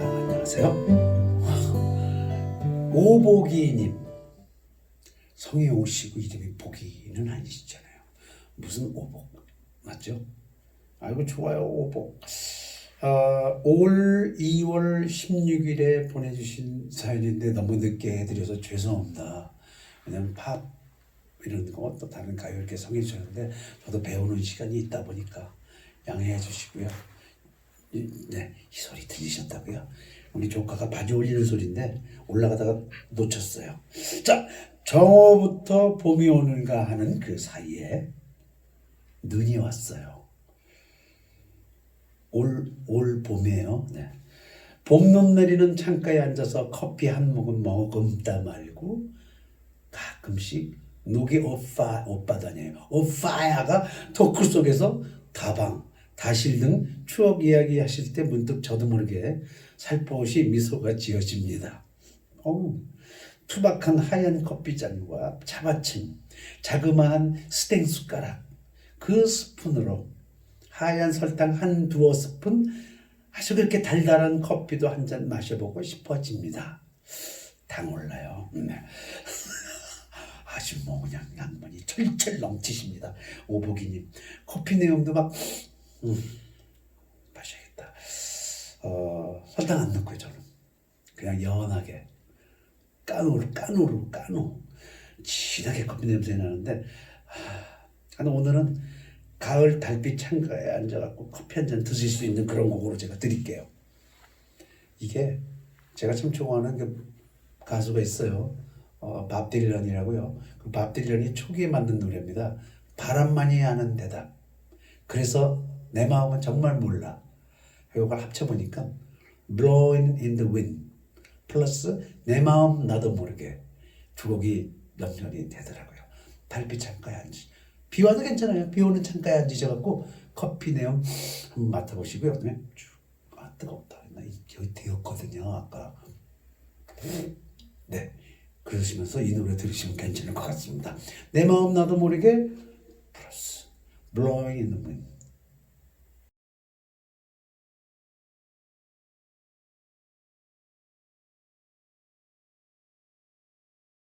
안녕하세요. 오복이님 성에 오시고 이름이 복이는 아니시잖아요. 무슨 오복 맞죠? 아이고 좋아요 오복. 어, 올 2월 16일에 보내주신 사연인데 너무 늦게 해드려서 죄송합니다. 왜냐면 팝 이런 거 또 다른 가요 이렇게 성해 주셨는데 저도 배우는 시간이 있다 보니까 양해해 주시고요. 이, 네, 이 소리 들리셨다고요? 우리 조카가 바지 올리는 소리인데 올라가다가 놓쳤어요. 자, 정오부터 봄이 오는가 하는 그 사이에 눈이 왔어요. 올, 올 봄이에요. 네. 봄눈 내리는 창가에 앉아서 커피 한 모금 머금다 말고 가끔씩 녹이 오빠 오빠다녀요. 오빠야가 토크 속에서 다방, 다실 등 추억 이야기 하실 때 문득 저도 모르게 살포시 미소가 지어집니다. 어우, 투박한 하얀 커피잔과 차받침, 자그마한 스탱 숟가락, 그 스푼으로 하얀 설탕 한 두어 스푼 아주 그렇게 달달한 커피도 한 잔 마셔보고 싶어집니다. 당 올라요. 네. 아주 뭐 그냥 양반이 철철 넘치십니다. 오복이님 커피 내용도 막 음, 마셔야겠다. 어, 설탕 안 넣고요 저는 그냥 연하게 까누로 까누로 까누 진하게 커피 냄새 나는데 하, 오늘은 가을 달빛 창가에 앉아갖고 커피 한 잔 드실 수 있는 그런 곡으로 제가 드릴게요. 이게 제가 참 좋아하는 그 가수가 있어요. 어, 밥 딜런이라고요. 그밥 딜런이 초기에 만든 노래입니다. 바람만이 아는 대답. 그래서 내 마음은 정말 몰라. 이걸 합쳐보니까 Blowing in the Wind 플러스 내 마음 나도 모르게 두 곡이 연결이 되더라고요. 달빛 창가에 앉으. 비 와도 괜찮아요. 비 오는 창가에 앉으셔갖고 커피 내용 한번 맡아보시고요. 그다음에 쭉. 아 뜨겁다. 나 여기 데웠거든요. 아까. 네. 그러시면서 이 노래 들으시면 괜찮을 것 같습니다. 내 마음 나도 모르게 플러스 Blowing in the Wind